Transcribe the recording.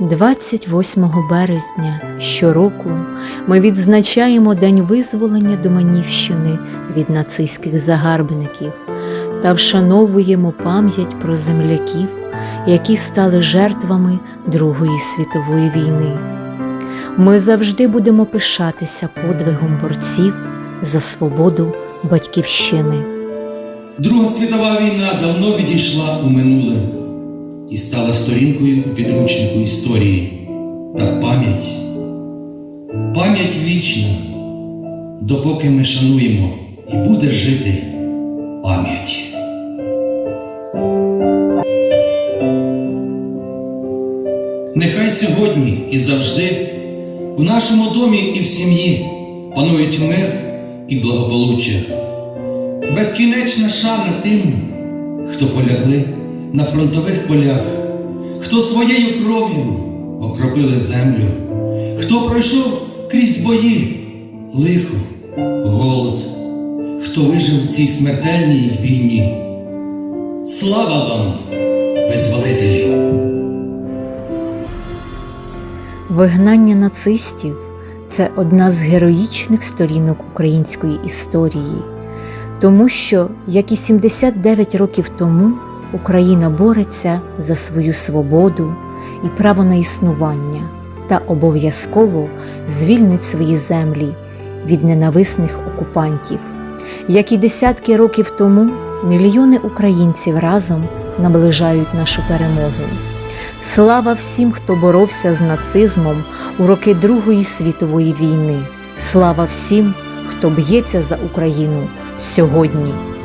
28 березня щороку ми відзначаємо День визволення Доманівщини від нацистських загарбників та вшановуємо пам'ять про земляків, які стали жертвами Другої світової війни. Ми завжди будемо пишатися подвигом борців за свободу Батьківщини. Друга світова війна давно відійшла у минуле і стала сторінкою підручнику історії та пам'ять. Пам'ять вічна, допоки ми шануємо і буде жити пам'ять. Нехай сьогодні і завжди в нашому домі і в сім'ї панують мир і благополуччя. Безкінечна шана тим, хто полягли на фронтових полях, хто своєю кров'ю окропили землю, хто пройшов крізь бої, лихо, голод, хто вижив в цій смертельній війні. Слава вам, визволителі! Вигнання нацистів це одна з героїчних сторінок української історії, тому що, як і 79 років тому, Україна бореться за свою свободу і право на існування та обов'язково звільнить свої землі від ненависних окупантів. Як і десятки років тому, мільйони українців разом наближають нашу перемогу. Слава всім, хто боровся з нацизмом у роки Другої світової війни. Слава всім, хто б'ється за Україну сьогодні.